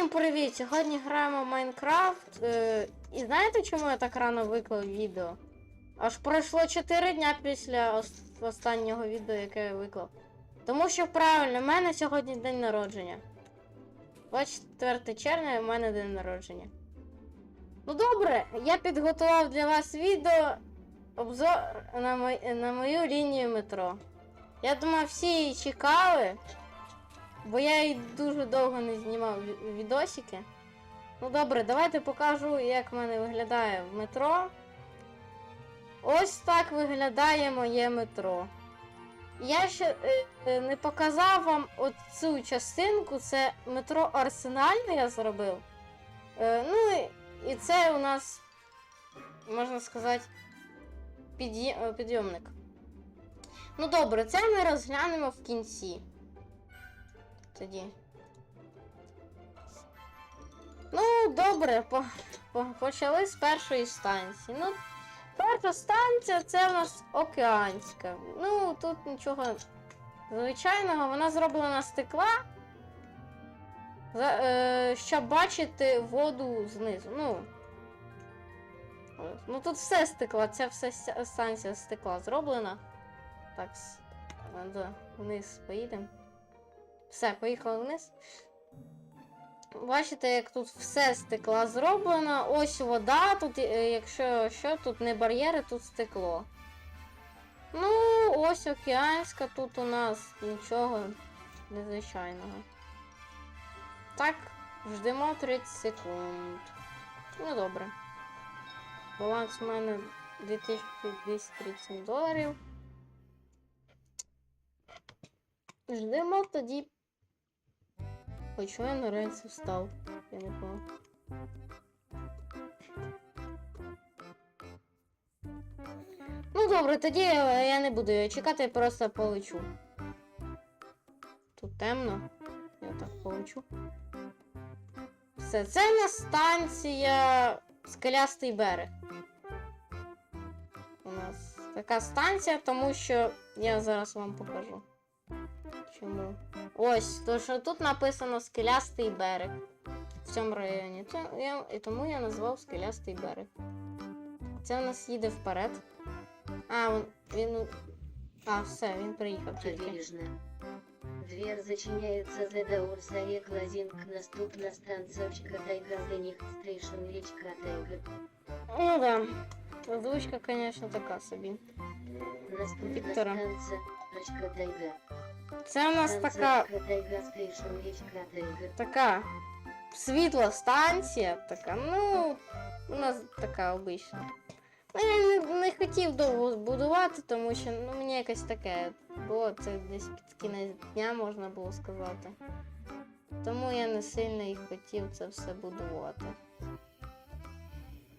Всім привіт! Сьогодні граємо в Майнкрафт. Е, і знаєте, чому я так рано виклав відео? Аж пройшло 4 дня після останнього відео, яке я виклав. Тому що правильно, в мене сьогодні день народження. 24 червня в мене день народження. Ну добре, я підготував для вас відео обзор на, мой- на мою лінію метро. Я думаю, всі її чекали. Бо я і дуже довго не знімав відосики. Ну добре, давайте покажу, як в мене виглядає в метро. Ось так виглядає моє метро. Я ще е, е, не показав вам оцю частинку, це метро Арсенальне я зробив. Е, ну і, це у нас, можна сказати, підйомник. Ну добре, це ми розглянемо в кінці тоді. Ну, добре, по, по, почали з першої станції. Ну, перша станція це в нас океанська. Ну, тут нічого звичайного, вона зроблена стекла. За, е, щоб бачити воду знизу. Ну, ну тут все стекла, ця вся станція стекла зроблена. Так, вниз поїдемо. Все, поїхали вниз. Бачите, як тут все стекла зроблено. Ось вода, тут, е, якщо що, тут не бар'єри, тут стекло. Ну, ось океанська, тут у нас нічого незвичайного. Так, ждемо 30 секунд. Ну добре. Баланс у мене 2237 доларів. Ждемо тоді. Чого я на рельси встав? Я не понял. Ну добре, тоді я не буду його чекати, я просто полечу. Тут темно. Я так полечу. Все, це у нас станція Скелястий берег. У нас така станція, тому що я зараз вам покажу. Чому? Ось, то що тут написано скелястий берег в цьому районі. Це я, і тому я назвав скелястий берег. Це у нас їде вперед. А, він. він а, все, він приїхав тільки. Дверь зачиняется за Даурс Орек Лазинг. Наступна станція Тайга за них Стрейшн річка Тайга. Ну да. Озвучка, конечно, така собі. Наступна Віктора. станція Річка Тайга. Це у нас така. Така світла станція. Така, ну, у нас така обична. Ну, Я не, не хотів довго будувати, тому що ну, мені якось таке було це десь під кінець дня, можна було сказати. Тому я не сильно і хотів це все будувати.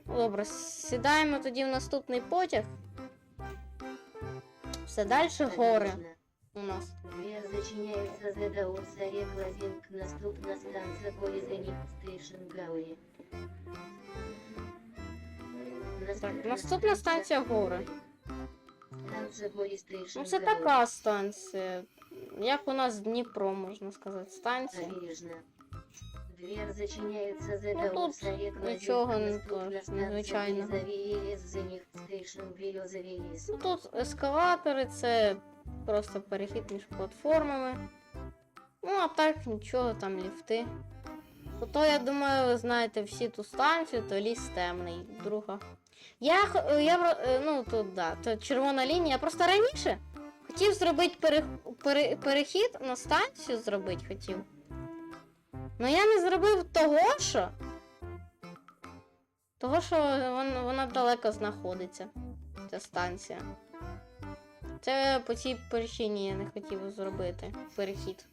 Добре, сідаємо тоді в наступний потяг. Все далі гори. У нас. Дверь зачиняется за Даурс Орек Лазинг. Наступна станція Полі за них Гауї. Так, наступна станція гори. Станція Ну, це така станція. Як у нас Дніпро, можна сказати, станція. Обережно. Дверь зачиняется за Ну, тут нічого не Березовий ліс. Ну тут ескалатори, це просто перехід між платформами. Ну, а так нічого, там ліфти. Ото, я думаю, ви знаєте всі ту станцію, то ліс темний, друга. Я, я е, ну тут да, то червона лінія. Я просто раніше хотів зробити пере, пере, перехід на станцію зробити хотів. Ну я не зробив того, що. Того, що вона, вона далеко знаходиться. Ця станція. Це по цій причині я не хотів зробити перехід.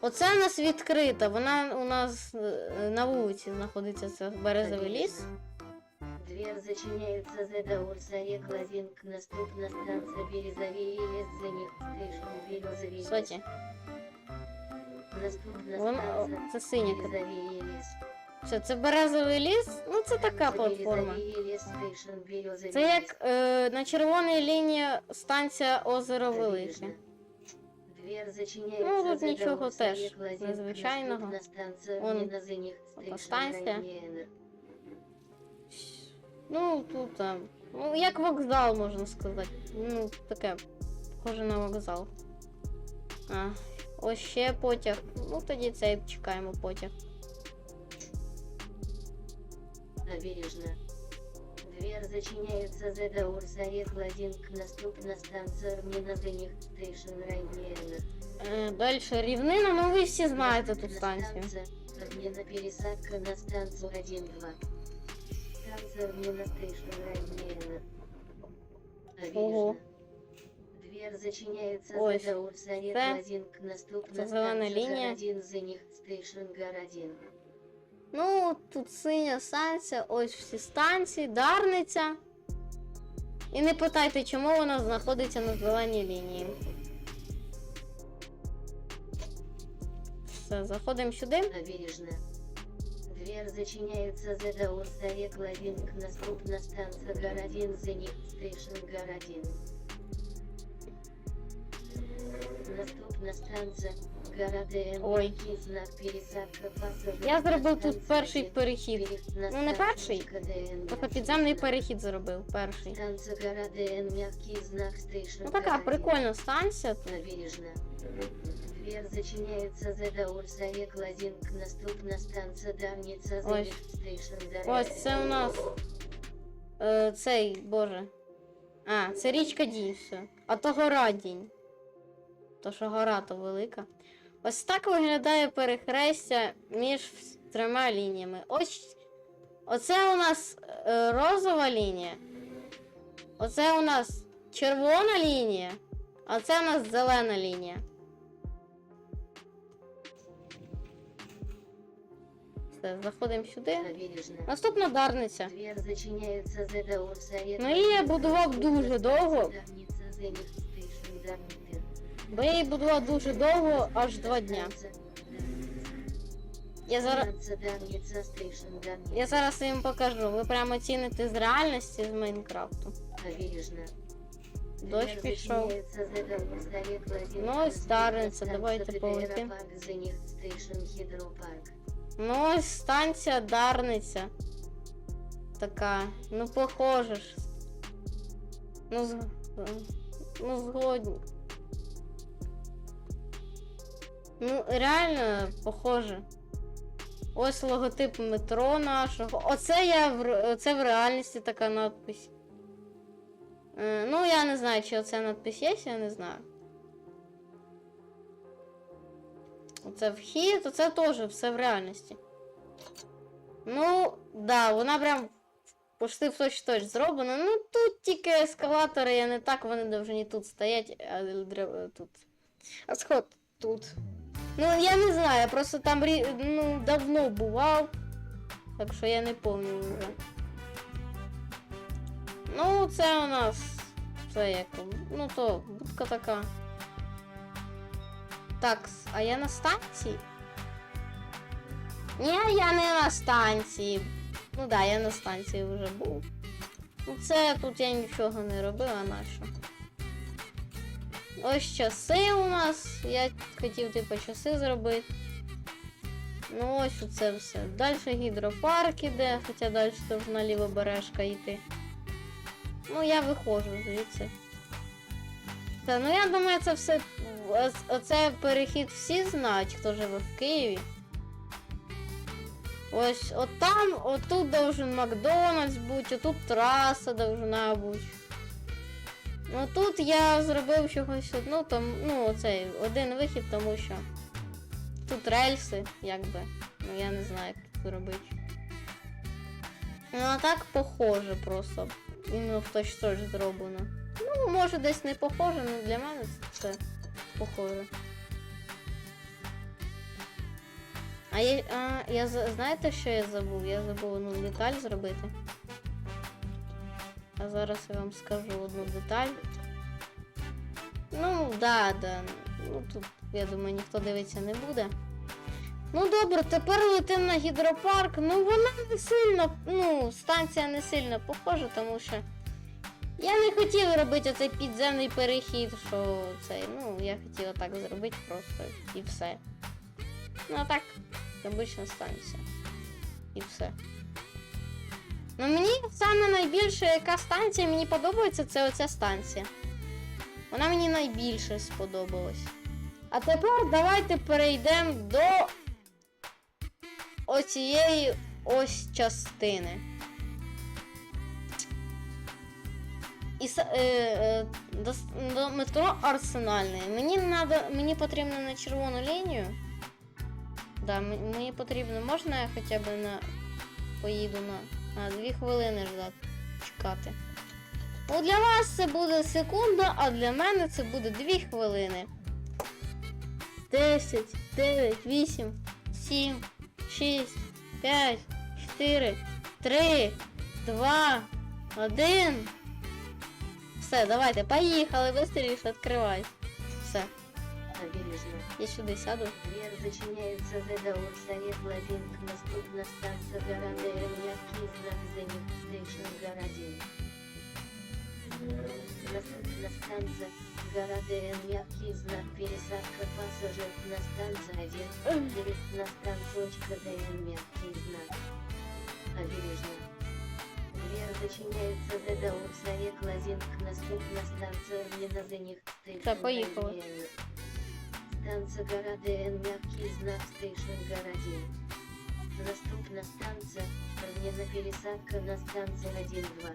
Оце у нас відкрита. Вона у нас е, на вулиці знаходиться це березовий ліс. Дверь зачиняется за Даурс Орек Лазинг. Наступна станція Березовий ліс, за них Стрейшн Березовий. Кстати, Наступна станція. Березовий ліс. Все, це березовий ліс. Ну це така платформа. Це як е, на червоній лінії станція Озеро Велике. Ну, тут нічого теж незвичайного. Наступна станція. Ну, тут там. Ну, як вокзал, можна сказати. Ну, таке. Схоже на вокзал. А, ось ще потяг. Ну, тоді цей чекаємо потяг. Набережна. Двір зачиняється за Даурса як лазінг. Наступна станція Міназиніх, стрейшн Райнєнер. Е, далі рівнина, ну ви всі знаєте ту Наступна станцію. станція Обміна пересадка на станцію 1-2. Станція обміна стрейшн Райнєнер. Ого. Двір зачиняється Ось. за Даурса як Це- лазінг. Наступна це зелена станція лінія. Городін Зиніх, стрейшн Городін. Ну, тут синя станція, ось всі станції, Дарниця. І не питайте, чому вона знаходиться на зеленій лінії. Все, заходимо сюди. Набережна. Двір зачиняється за Даурса як лазінг. Наступна станція Городін Зиніх, стрейшн Городін. Наступна станція Я зробив тут перший перехід. Ну, не перший, Тобто підземний перехід зробив перший. Ну така прикольна станція. Набережна. Зачиняється за Даурса як лазінг. Наступна станція Давніця Ось. Зелік Стрейшн Ось це у нас е, цей, боже. А, це річка Дінь все. А то гора Дінь. То що гора то велика. Ось так виглядає перехрестя між трьома лініями. Ось. Оце у нас е, розова лінія. Оце у нас червона лінія. А це у нас зелена лінія. Все, заходимо сюди. Наступна дарниця. Ну, її я будував дуже довго. Бо я дуже довго, аж два дня. Я зараз, я зараз їм покажу. Ви прямо ціните з реальності з Майнкрафту. Дощ пішов. Ну, ось дарниця, давайте полетим. Ну, ось станція Дарниця. Така. Ну, похоже ж. Ну, з... ну згодні. Ну, реально похоже. Ось логотип метро нашого. Оце я в, оце в реальності така надпись. Е, ну, я не знаю, чи оце надпись є, я не знаю. Оце вхід, оце теж все в реальності. Ну, да, вона прям почти в точ точ зроблена. Ну, тут тільки ескалатори, не так вони повинні тут стоять, а тут. А сход тут. Ну, я не знаю, я просто там ну, давно бував. Так що я не пам'ятаю вже. Ну, це у нас. Це як. Ну то, будка така. Так, а я на станції? Ні, я не на станції. Ну да, я на станції вже був. Ну це тут я нічого не робив, а на що? Ось часи у нас. Я хотів типу часи зробити. Ну ось оце все. Далі гідропарк іде, хоча далі должна лівобережка йти. Ну я виходжу звідси. Та, ну я думаю, це все. оц- Оце перехід всі знають, хто живе в Києві. Ось от там, отут должен Макдональдс бути, отут траса должна бути. Ну тут я зробив чогось одну, там, ну, оцей один вихід, тому що тут рельси, якби. Ну я не знаю, як тут зробити. Ну а так похоже просто. Іменно в точ точ зроблено. Ну, може десь не похоже, але для мене це похоже. А я, а, я знаєте, що я забув? Я забув одну деталь зробити. А зараз я вам скажу одну деталь. Ну, да, да. Ну тут, я думаю, ніхто дивитися не буде. Ну добре, тепер летимо на гідропарк. Ну вона не сильно, ну, станція не сильно похожа, тому що. Я не хотів робити оцей підземний перехід, що цей. Ну, я хотіла так зробити просто і все. Ну а так, обична станція. І все. Ну мені саме найбільше, яка станція мені подобається, це оця станція. Вона мені найбільше сподобалась. А тепер давайте перейдемо до оцієї ось частини. І е, е, до, до метро Арсенальне. Мені надо, мені потрібно на червону лінію. Да, мені потрібно, можна я хоча б на поїду на, на 2 хвилини ждати, чекати. Ну, для вас це буде секунда, а для мене це буде 2 хвилини. 10, 9, 8, 7, 6, 5, 4, 3, 2, 1. Все, давайте, поїхали, быстріше, відкривай. Все, Обережно. я сюди сяду. Дверь зачиняется ЗДО Совет Лазинг. Наступна станция города Мягкий знак за них Station Городин. Наступна станция города Мягкий знак пересадка пассажиров на станции 1. Билет на станцию ДН Мягкий знак. Обережно. Дверь зачиняется ЗДО Совет Лазинг. Наступна станция Гнена за них Station Так, поїхали. Городин. Станция города Н, мягкий знак Station Городин. Наступна станция Равнина пересадка на станцию 1-2.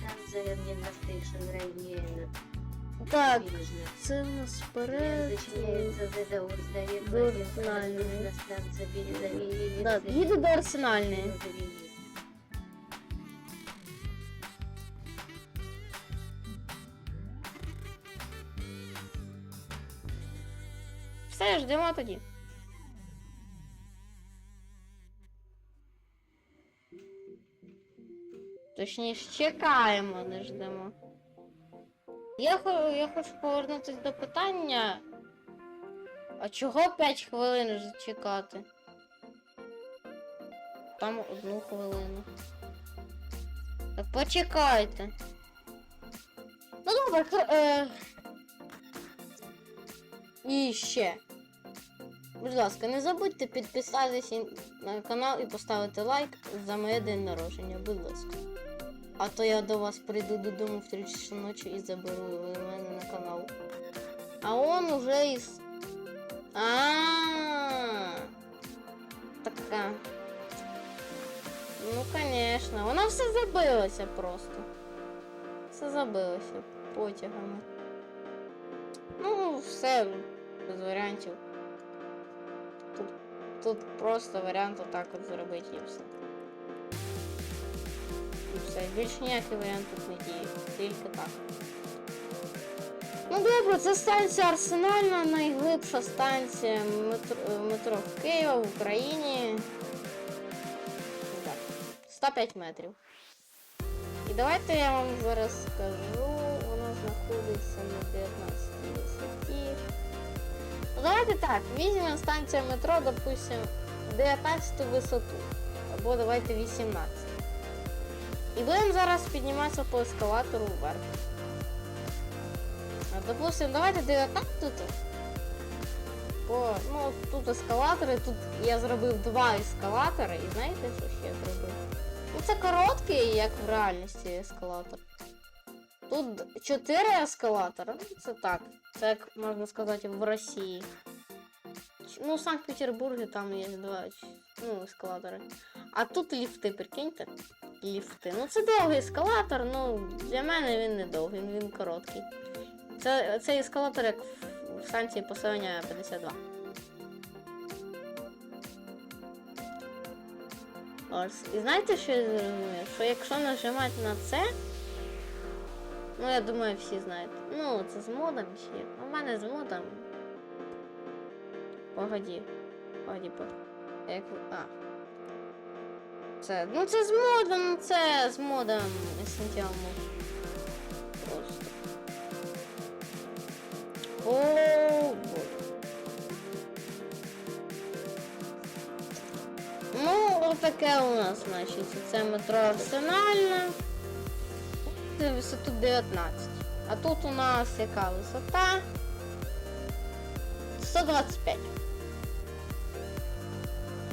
Станция Равнина Station Равнина. Так, Бережно. це в нас Дверь вперед. Зачиняется ЗДО Сдает До Лазин. Арсенальной. Наступна станция Березовей. Да, їду до Арсенальної. Все, ждемо тоді. Точніше, чекаємо, не ждемо. Я, я хочу повернутися до питання. А чого 5 хвилин чекати? Там одну хвилину. Так почекайте. Ну добре, е... І ще. Будь ласка, не забудьте підписатися на канал і поставити лайк за моє день народження, будь ласка. А то я до вас прийду додому в 3 часа ночі і заберу мене на канал. А он уже із. А. Така. Ну, конечно. Вона все забилося просто. Все забилося потягами. Ну, все без варіантів. Тут, просто варіант отак от зробити і все. І все. Більш ніякий варіант тут не діє. Тільки так. Ну добре, це станція Арсенальна, найглибша станція метро, метро Києва в Україні. Так, 105 метрів. І давайте я вам зараз скажу. Вона знаходиться на 19 висоті. Давайте так, візьмемо станцію метро, допустим, 19 висоту. Або давайте 18. І будемо зараз підніматися по ескалатору вверх. А, Допустим, давайте 19 тут. Ну, тут ескалатори, тут я зробив два ескалатори, і знаєте, що ще я зробив? Ну, це короткий, як в реальності ескалатор. Тут 4 ескалатора, ну це так. Це як можна сказати в Росії. Ну, в Санкт-Петербурзі там є два ну, ескалатори. А тут ліфти, прикиньте. Ліфти. Ну це довгий ескалатор, ну для мене він не довгий, він короткий. Це, цей ескалатор як в- в станції поселення 52. Ось. І знаєте, що я зрозумів? Що якщо нажимати на це, ну я думаю, всі знають. Ну, це з модом чи? У мене з модом. Погоді. Погоді, погоді. Як... А. Це. Ну це з модом, ну це з модом Essential Mode. Просто. О, боже. Ну, отаке у нас, значить. Це метро Арсенальне. Висоту 19. А тут у нас яка висота? 125.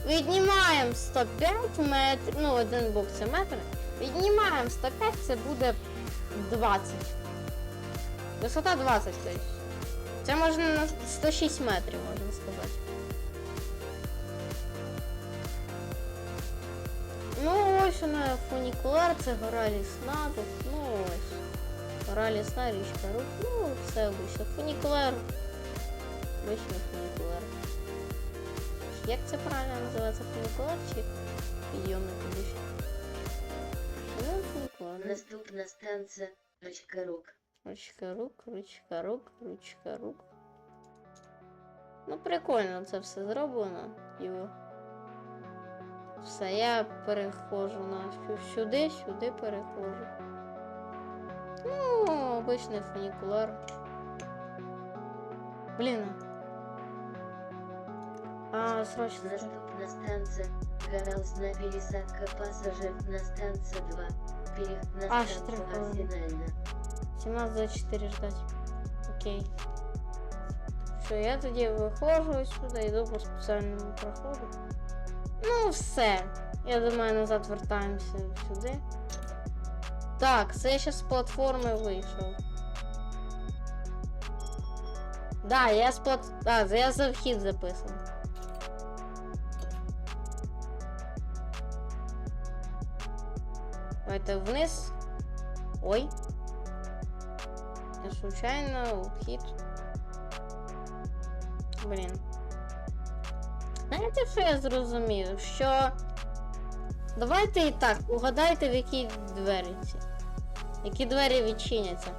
Віднімаємо 105 метрів, ну один бок це метр. Віднімаємо 105, це буде 20. Висота 20, тобто. Це можна на 106 метрів, можна сказати. Ось фунікулар, це гора лісна, тут, ну ось. Гора лісна, річка рук, ну, все обично. Фунікулар. Обичний фунікулар. Як це правильно називається фунікулар чи підйомник кудись? Ну, фунікулар. Наступна станція Ручка Рук. Ручка рук, ручка рук, ручка рук. Ну, прикольно це все зроблено. Його. Все, я переходжу на сю- сюди, сюди переходжу. Ну, обичний фунікулар. Блін. А, срочно. Наступна станция Гараусная пересадка пассажиров на станция 2. Переход на станцию три 17 за 4 ждать. Окей. Що, я тоді виходжу сюди, йду по спеціальному проходу. Ну, все. Я думаю, назад вертаємося сюди. Так, це я ще з платформи вийшов. Да, я з плат... А, я за вхід записаний. Давайте вниз. Ой. Я случайно вхід. Блін. Знаєте, що я зрозумів? Що. Давайте і так, угадайте, в які двері ці. Які двері відчиняться.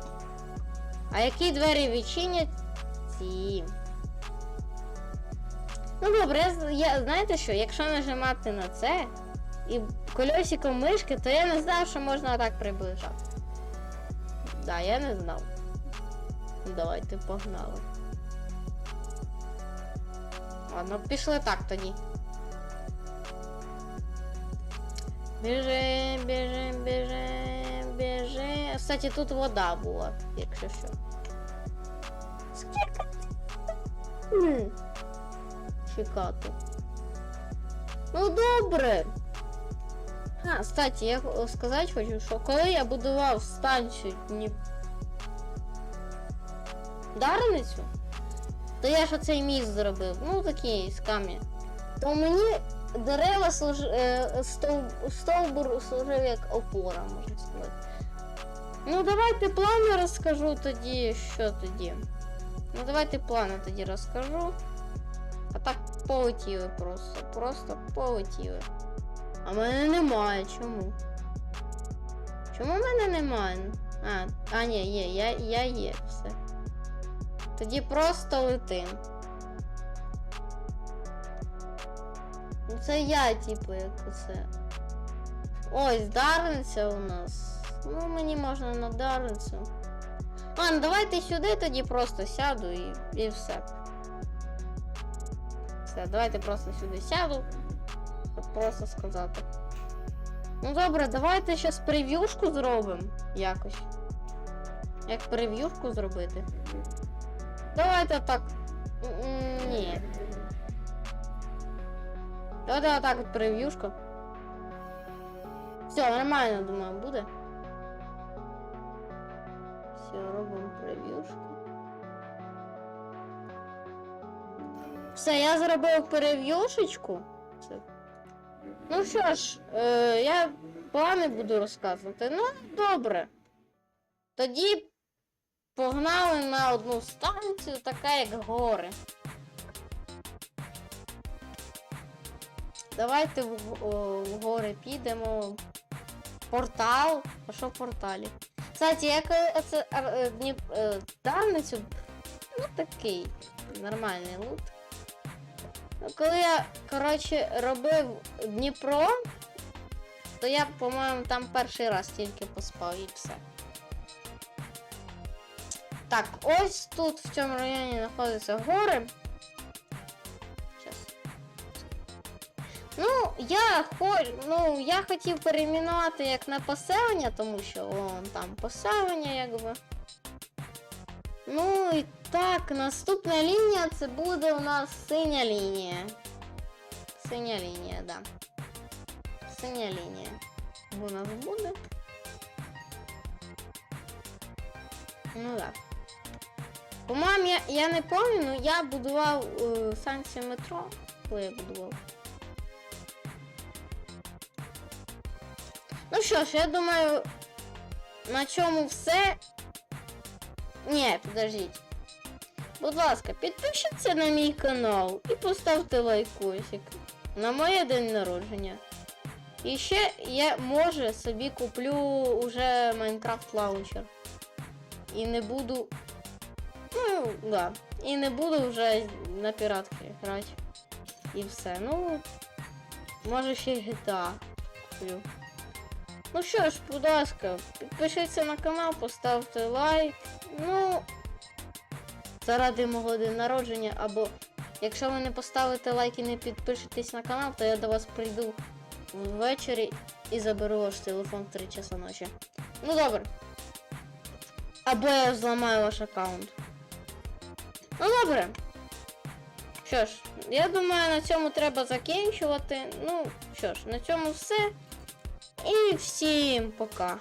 А які двері відчинять ці. Ну добре, я знаєте що, якщо нажимати на це і кольосиком мишки, то я не знав, що можна так приближати. Да, я не знав. Давайте погнали. Ладно, пішли так тоді. Біжим, біжим, біжим, біжим. Кстати, тут вода була, якщо що. Скільки? М. Чекати. Ну добре. А, кстати, я х- сказати хочу, що коли я будував станцію Дніп... Дарницю, то я ж оцей міст зробив, ну такий з камня. То мені дерева служ... е, стов... стовбур служив як опора, можна сказати. Ну, давайте плани розкажу тоді, що тоді. Ну, давайте плани тоді розкажу. А так полетіли просто. Просто полетіли. А мене немає. Чому? Чому мене немає? А, а ні, є, я, я є, все. Тоді просто летим. Ну це я, типу, як оце. Ось, дарниця у нас. Ну, мені можна на дарницю. Ладно, давайте сюди тоді просто сяду і, і все. Все, давайте просто сюди сяду. Просто сказати. Ну добре, давайте зараз прев'юшку зробимо якось. Як прев'юшку зробити? Давайте так. Ні. Давайте отак от прев'юшку. Все, нормально, думаю, буде. Все, робимо прев'юшку. Все, я зробив прев'юшечку. Це. Ну що ж, е, я плани буду розказувати. Ну, добре. Тоді погнали на одну станцію, така як гори. Давайте в, в гори підемо. Портал. А що в порталі? Кстати, я коли це е, Дніп, е, Дарницю, ну такий нормальний лут. Ну, коли я, коротше, робив Дніпро, то я, по-моєму, там перший раз тільки поспав і все. Так, ось тут в цьому районі знаходяться гори. Щас. Ну, я хоч, ну, я хотів перейменувати як на поселення, тому що вон там поселення, якби. Ну і так, наступна лінія це буде у нас синя лінія. Синя лінія, да. Синя лінія. У нас буде. Ну да. По-моєму, я, я не пам'ятаю, ну я будував е, станцію метро. Коли я будував. Ну що ж, я думаю, на чому все. Ні, подождіть. Будь ласка, підпишіться на мій канал і поставте лайкосик на моє день народження. І ще я може собі куплю уже Майнкрафт лаунчер. І не буду. Ну, да. І не буду вже на піратки грати. І все. Ну. Може ще й GTA куплю. Ну що ж, будь ласка, підпишіться на канал, поставте лайк. Ну. Заради мого день народження, або якщо ви не поставите лайк і не підпишетесь на канал, то я до вас прийду ввечері і заберу ваш телефон в 3 часа ночі. Ну добре. Або я зламаю ваш аккаунт. Ну добре. Що ж, я думаю, на цьому треба закінчувати. Ну що ж, на цьому все. І всім пока.